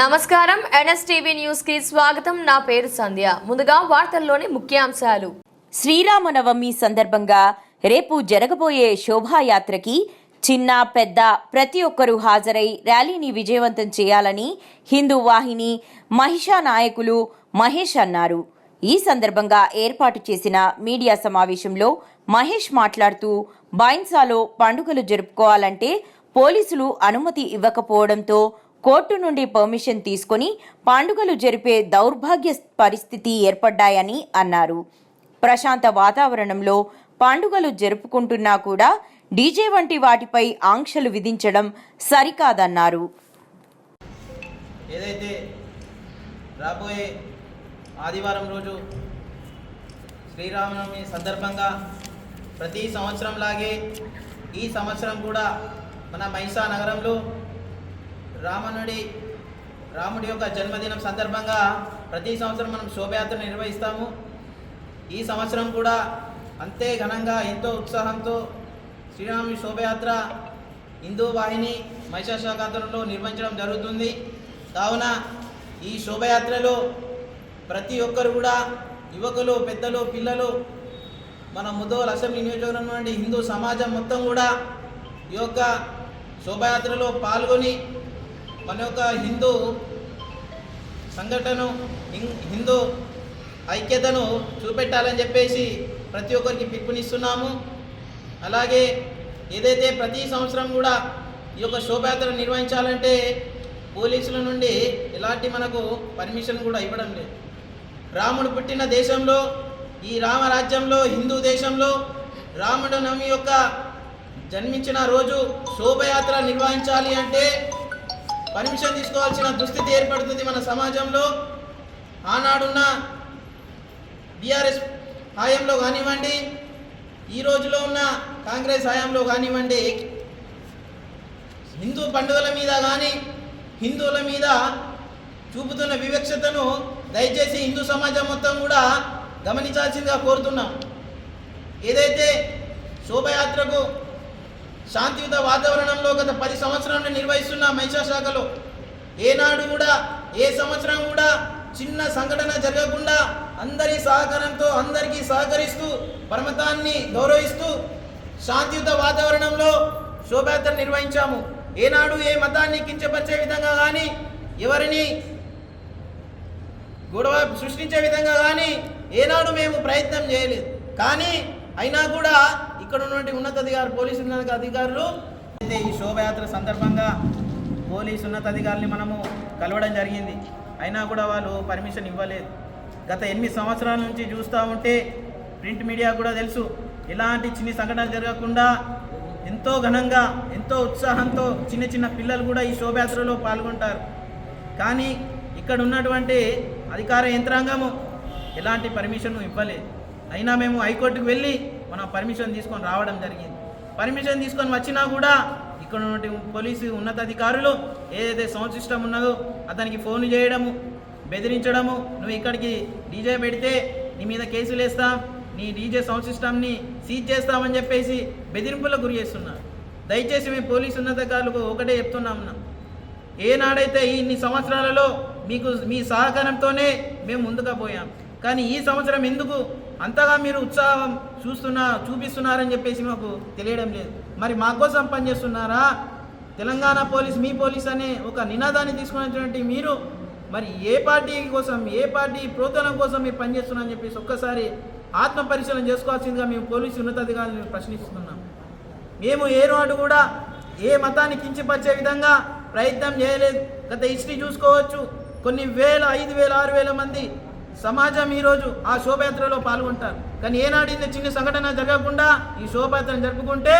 నమస్కారం. ఎన్ఎస్టీవీ న్యూస్కి స్వాగతం. నా పేరు సంధ్య. ముందుగా వార్తల్లోని ముఖ్యాంశాలు. శ్రీరామనవమి సందర్భంగా రేపు జరగబోయే శోభాయాత్రకి చిన్న పెద్ద ప్రతి ఒక్కరూ హాజరై ర్యాలీని విజయవంతం చేయాలని హిందూ వాహిని మహిషా నాయకులు మహేష్ అన్నారు. ఈ సందర్భంగా ఏర్పాటు చేసిన మీడియా సమావేశంలో మహేష్ మాట్లాడుతూ బైన్సాలో పండుగలు జరుపుకోవాలంటే పోలీసులు అనుమతి ఇవ్వకపోవడంతో కోర్టు నుండి పర్మిషన్ తీసుకొని పండుగలు జరిపే దౌర్భాగ్య పరిస్థితి ఏర్పడ్డాయని అన్నారు. ప్రశాంత వాతావరణంలో పండుగలు జరుపుకుంటున్నా కూడా డీజే వంటి వాటిపై ఆంక్షలు విధించడం సరికాదన్నారు. ఏదైతే రాబోయే ఆదివారం రోజు శ్రీరామనవమి సందర్భంగా ప్రతి సంవత్సరం లాగే ఈ సంవత్సరం కూడా మన మహిషా నగరంలో రామనుడి రాముడి యొక్క జన్మదినం సందర్భంగా ప్రతి సంవత్సరం మనం శోభయాత్ర నిర్వహిస్తాము. ఈ సంవత్సరం కూడా అంతే ఘనంగా ఎంతో ఉత్సాహంతో శ్రీరాముడి శోభయాత్ర హిందూ వాహిని మహిషాశాఖాతంలో నిర్వహించడం జరుగుతుంది. కావున ఈ శోభయాత్రలో ప్రతి ఒక్కరు కూడా యువకులు పెద్దలు పిల్లలు మన ముదోల్ అసెంబ్లీ నియోజకవర్గం నుండి హిందూ సమాజం మొత్తం కూడా ఈ యొక్క శోభయాత్రలో పాల్గొని మన యొక్క హిందూ సంఘటన హిం- హిందూ ఐక్యతను చూపెట్టాలని చెప్పేసి ప్రతి ఒక్కరికి పిలుపునిస్తున్నాము. అలాగే ఏదైతే ప్రతి సంవత్సరం కూడా ఈ యొక్క శోభయాత్ర నిర్వహించాలంటే పోలీసుల నుండి ఎలాంటి మనకు పర్మిషన్ కూడా ఇవ్వడం లేదు. రాముడు పుట్టిన దేశంలో ఈ రామరాజ్యంలో హిందూ దేశంలో రాముడు నవమి యొక్క జన్మించిన రోజు శోభయాత్ర నిర్వహించాలి అంటే పర్మిషన్ తీసుకోవాల్సిన దుస్థితి ఏర్పడుతుంది మన సమాజంలో. ఆనాడున్న బీఆర్ఎస్ హాయంలో కానివ్వండి ఈ రోజులో ఉన్న కాంగ్రెస్ హయాంలో కానివ్వండి హిందూ పండుగల మీద కానీ హిందువుల మీద చూపుతున్న వివక్షతను దయచేసి హిందూ సమాజం మొత్తం కూడా గమనించాల్సిందిగా కోరుతున్నాం. ఏదైతే శోభయాత్రకు శాంతియుత వాతావరణంలో గత పది సంవత్సరాలను నిర్వహిస్తున్న మహిళా శాఖలో ఏనాడు కూడా ఏ సంవత్సరం కూడా చిన్న సంఘటన జరగకుండా అందరి సహకారంతో అందరికీ సహకరిస్తూ పరమతాన్ని గౌరవిస్తూ శాంతియుత వాతావరణంలో శోభయాత్ర నిర్వహించాము. ఏనాడు ఏ మతాన్ని కించపరిచే విధంగా కానీ ఎవరిని గొడవ సృష్టించే విధంగా కానీ ఏనాడు మేము ప్రయత్నం చేయలేదు. కానీ అయినా కూడా ఇక్కడ ఉన్నటువంటి ఉన్నతాధికారు పోలీసు ఉన్నత అధికారులు అయితే ఈ శోభయాత్ర సందర్భంగా పోలీసు ఉన్నతాధికారుల్ని మనము కలవడం జరిగింది. అయినా కూడా వాళ్ళు పర్మిషన్ ఇవ్వలేదు. గత ఎనిమిది సంవత్సరాల నుంచి చూస్తూ ఉంటే ప్రింట్ మీడియా కూడా తెలుసు. ఎలాంటి చిన్న సంఘటనలు జరగకుండా ఎంతో ఘనంగా ఎంతో ఉత్సాహంతో చిన్న చిన్న పిల్లలు కూడా ఈ శోభయాత్రలో పాల్గొంటారు. కానీ ఇక్కడ ఉన్నటువంటి అధికార యంత్రాంగము ఎలాంటి పర్మిషన్ ఇవ్వలేదు. అయినా మేము హైకోర్టుకు వెళ్ళి మనం పర్మిషన్ తీసుకొని రావడం జరిగింది. పర్మిషన్ తీసుకొని వచ్చినా కూడా ఇక్కడ ఉన్నటువంటి పోలీసు ఉన్నతాధికారులు ఏదైతే సౌండ్ సిస్టమ్ ఉన్నదో అతనికి ఫోన్ చేయడము బెదిరించడము నువ్వు ఇక్కడికి డీజే పెడితే నీ మీద కేసులు వేస్తాం నీ డీజే సౌండ్ సిస్టమ్ని సీజ్ చేస్తామని చెప్పేసి బెదిరింపులకు గురి చేస్తున్నారు. దయచేసి మేము పోలీసు ఉన్నతాధికారులకు ఒకటే చెప్తున్నాం ఏనాడైతే ఇన్ని సంవత్సరాలలో మీకు మీ సహకారంతోనే మేము ముందుగా పోయాం. కానీ ఈ సంవత్సరం ఎందుకు అంతగా మీరు ఉత్సాహం చూస్తున్నా చూపిస్తున్నారని చెప్పేసి మాకు తెలియడం లేదు. మరి మా కోసం పనిచేస్తున్నారా తెలంగాణ పోలీస్ మీ పోలీస్ అనే ఒక నినాదాన్ని తీసుకున్నటువంటి మీరు మరి ఏ పార్టీ కోసం ఏ పార్టీ ప్రోత్సాహం కోసం మీరు పనిచేస్తున్నారని చెప్పేసి ఒక్కసారి ఆత్మ పరిశీలన చేసుకోవాల్సిందిగా మేము పోలీసు ఉన్నతాధికారులను ప్రశ్నిస్తున్నాం. మేము ఏ నాడు కూడా ఏ మతాన్ని కించిపరిచే విధంగా ప్రయత్నం చేయలేదు. గత హిస్టరీ చూసుకోవచ్చు. కొన్ని వేల ఐదు వేల ఆరు వేల మంది సమాజం ఈరోజు ఆ శోభయాత్రలో పాల్గొంటారు. కానీ ఏనాడు ఇంత చిన్న సంఘటన జరగకుండా ఈ శోభయాత్రను జరుపుకుంటే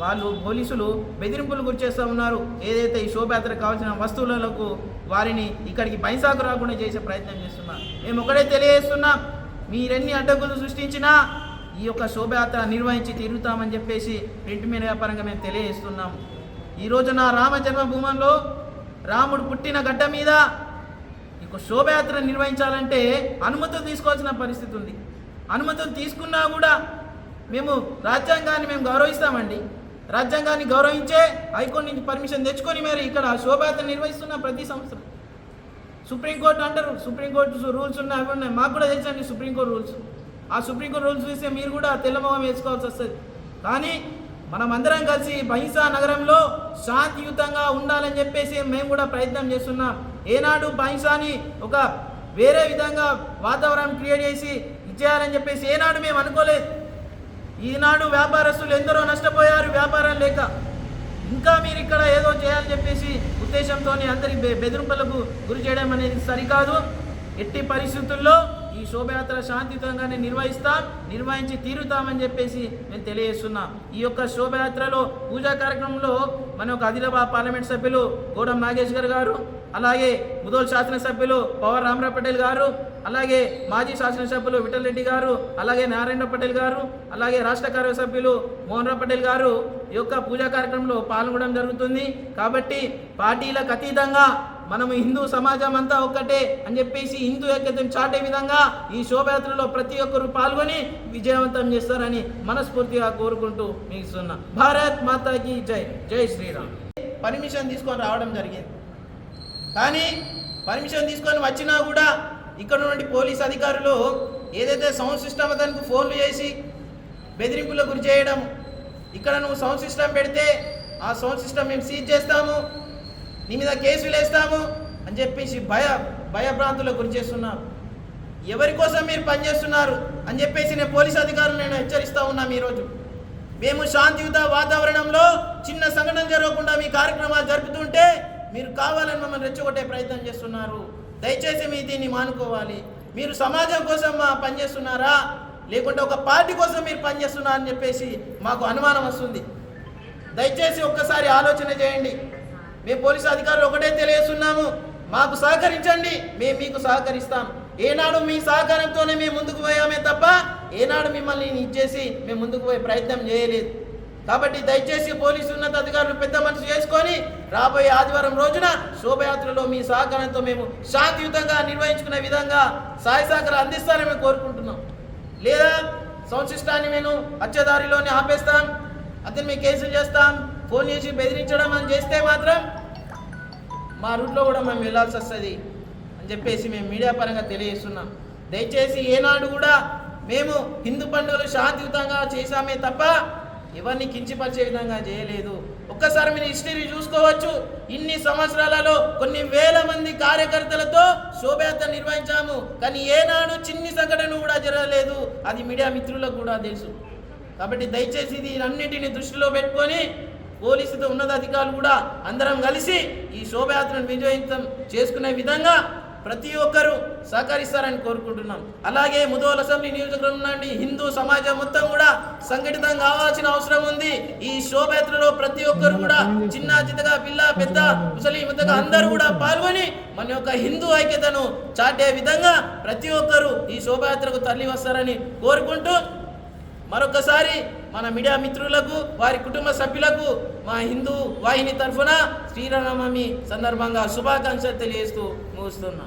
వాళ్ళు పోలీసులు బెదిరింపులు గురిచేస్తూ ఉన్నారు. ఏదైతే ఈ శోభయాత్రకు కావాల్సిన వస్తువులకు వారిని ఇక్కడికి బైసాకు రాకుండా చేసే ప్రయత్నం చేస్తున్నారు. మేము ఒకటే తెలియజేస్తున్నాం. మీరెన్ని అడ్డగులు సృష్టించినా ఈ యొక్క శోభయాత్ర నిర్వహించి తిరుగుతామని చెప్పేసి ప్రింట్ మీడియా పరంగా మేము తెలియజేస్తున్నాము ఈ రోజున రామ జన్మభూమంలో రాముడు పుట్టిన గడ్డ మీద ఒక శోభయాత్ర నిర్వహించాలంటే అనుమతులు తీసుకోవాల్సిన పరిస్థితి ఉంది. అనుమతులు తీసుకున్నా కూడా మేము రాజ్యాంగాన్ని మేము గౌరవిస్తామండి. రాజ్యాంగాన్ని గౌరవించే హైకోర్టు నుంచి పర్మిషన్ తెచ్చుకొని మరి ఇక్కడ శోభయాత్ర నిర్వహిస్తున్న ప్రతి సంవత్సరం. సుప్రీంకోర్టు అంటారు సుప్రీంకోర్టు రూల్స్ ఉన్నాయి అవి ఉన్నాయి. మాకు కూడా తెలుసండి సుప్రీంకోర్టు రూల్స్. ఆ సుప్రీంకోర్టు రూల్స్ చూస్తే మీరు కూడా తెల్లమొహం వేసుకోవాల్సి వస్తుంది. కానీ మనం అందరం కలిసి బహింసా నగరంలో శాంతియుతంగా ఉండాలని చెప్పేసి మేము కూడా ప్రయత్నం చేస్తున్నాం. ఏనాడు బహింసాని ఒక వేరే విధంగా వాతావరణం క్రియేట్ చేసి ఇచ్చేయాలని చెప్పేసి ఏనాడు మేము అనుకోలేదు. ఈనాడు వ్యాపారస్తులు ఎందరో నష్టపోయారు వ్యాపారం లేక. ఇంకా మీరు ఇక్కడ ఏదో చేయాలని చెప్పేసి ఉద్దేశంతో అందరి బెదిరింపులకు గురి చేయడం అనేది సరికాదు. ఎట్టి పరిస్థితుల్లో శోభయాత్ర శాంతియుతంగానే నిర్వహిస్తాం నిర్వహించి తీరుతామని చెప్పేసి మేము తెలియజేస్తున్నాం. ఈ యొక్క శోభయాత్రలో పూజా కార్యక్రమంలో మన యొక్క ఆదిలాబాద్ పార్లమెంట్ సభ్యులు గోడం నాగేశ్వర్ గారు అలాగే ముదోల్ శాసనసభ్యులు పవర్ రామరావు పటేల్ గారు అలాగే మాజీ శాసనసభ్యులు విఠల్ రెడ్డి గారు అలాగే నారాయణ పటేల్ గారు అలాగే రాష్ట్ర కార్యసభ్యులు మోహన్ రావు పటేల్ గారు ఈ యొక్క పూజా కార్యక్రమంలో పాల్గొనడం జరుగుతుంది. కాబట్టి పార్టీలకు అతీతంగా మనము హిందూ సమాజం అంతా ఒక్కటే అని చెప్పేసి హిందూ ఐక్యతను చాటే విధంగా ఈ శోభయాత్రలో ప్రతి ఒక్కరు పాల్గొని విజయవంతం చేస్తారని మనస్ఫూర్తిగా కోరుకుంటూ ముగిస్తున్నా. భారత్ మాతాకి జై. జై శ్రీరామ్. పర్మిషన్ తీసుకొని రావడం జరిగింది. కానీ పర్మిషన్ తీసుకొని వచ్చినా కూడా ఇక్కడ ఉన్నటువంటి పోలీస్ అధికారులు ఏదైతే సౌండ్ సిస్టమ్ దానికి ఫోన్లు చేసి బెదిరింపులకు గురి చేయడం ఇక్కడ నువ్వు సౌండ్ సిస్టమ్ పెడితే ఆ సౌండ్ సిస్టమ్ మేము సీజ్ చేస్తాము నీ మీద కేసులు వేస్తాము అని చెప్పేసి భయ భయభ్రాంతులకు గురి చేస్తున్నాం ఎవరి కోసం మీరు పనిచేస్తున్నారు అని చెప్పేసి నేను పోలీస్ అధికారులు నేను హెచ్చరిస్తూ ఉన్నాం ఈరోజు మేము శాంతియుత వాతావరణంలో చిన్న సంఘటన జరగకుండా మీ కార్యక్రమాలు జరుపుతుంటే మీరు కావాలని మమ్మల్ని రెచ్చగొట్టే ప్రయత్నం చేస్తున్నారు. దయచేసి మీ దీన్ని మానుకోవాలి. మీరు సమాజం కోసం పనిచేస్తున్నారా లేకుంటే ఒక పార్టీ కోసం మీరు పనిచేస్తున్నారని చెప్పేసి మాకు అనుమానం వస్తుంది. దయచేసి ఒక్కసారి ఆలోచన చేయండి. మేము పోలీసు అధికారులు ఒకటే తెలియజేస్తున్నాము. మాకు సహకరించండి మేము మీకు సహకరిస్తాం. ఏనాడు మీ సహకారంతోనే మేము ముందుకు పోయామే తప్ప ఏనాడు మిమ్మల్ని ఇచ్చేసి మేము ముందుకు పోయే ప్రయత్నం చేయలేదు. కాబట్టి దయచేసి పోలీసు ఉన్నత అధికారులు పెద్ద మనసు చేసుకొని రాబోయే ఆదివారం రోజున శోభయాత్రలో మీ సహకారంతో మేము శాంతియుతంగా నిర్వహించుకునే విధంగా సహాయ సహకారం అందిస్తారని మేము కోరుకుంటున్నాం. లేదా సంశిష్టాన్ని మేము హత్యదారిలోనే ఆపేస్తాం అతను మీ కేసులు చేస్తాం ఫోన్ చేసి బెదిరించడం అని చేస్తే మాత్రం మా రూట్లో కూడా మేము వెళ్ళాల్సి వస్తుంది అని చెప్పేసి మేము మీడియా పరంగా తెలియజేస్తున్నాం. దయచేసి ఏనాడు కూడా మేము హిందూ పండుగలు శాంతియుతంగా చేశామే తప్ప ఎవరిని కించిపరిచే విధంగా చేయలేదు. ఒక్కసారి మీరు హిస్టరీ చూసుకోవచ్చు. ఇన్ని సంవత్సరాలలో కొన్ని వేల మంది కార్యకర్తలతో శోభయాత్ర నిర్వహించాము. కానీ ఏనాడు చిన్ని సంఘటన కూడా జరగలేదు. అది మీడియా మిత్రులకు కూడా తెలుసు. కాబట్టి దయచేసి ఇది అన్నింటిని దృష్టిలో పెట్టుకొని పోలీసుతో ఉన్నతాధికారులు కూడా అందరం కలిసి ఈ శోభయాత్రను విజయవంతం చేసుకునే విధంగా ప్రతి ఒక్కరూ సహకరిస్తారని కోరుకుంటున్నాం. అలాగే ముదోల్ అసెంబ్లీ నియోజకవర్గం నుండి హిందూ సమాజం మొత్తం కూడా సంఘటితం కావాల్సిన అవసరం ఉంది. ఈ శోభయాత్రలో ప్రతి ఒక్కరు కూడా చిన్న చిన్నగా పిల్ల పెద్ద ముసలి ముద్దగా అందరూ కూడా పాల్గొని మన యొక్క హిందూ ఐక్యతను చాటే విధంగా ప్రతి ఒక్కరూ ఈ శోభయాత్రకు తరలి వస్తారని కోరుకుంటూ మరొకసారి మన మీడియా మిత్రులకు వారి కుటుంబ సభ్యులకు మా హిందూ వాహిని తరఫున శ్రీరామనవమి సందర్భంగా శుభాకాంక్షలు తెలియజేస్తూ ముగిస్తున్నాం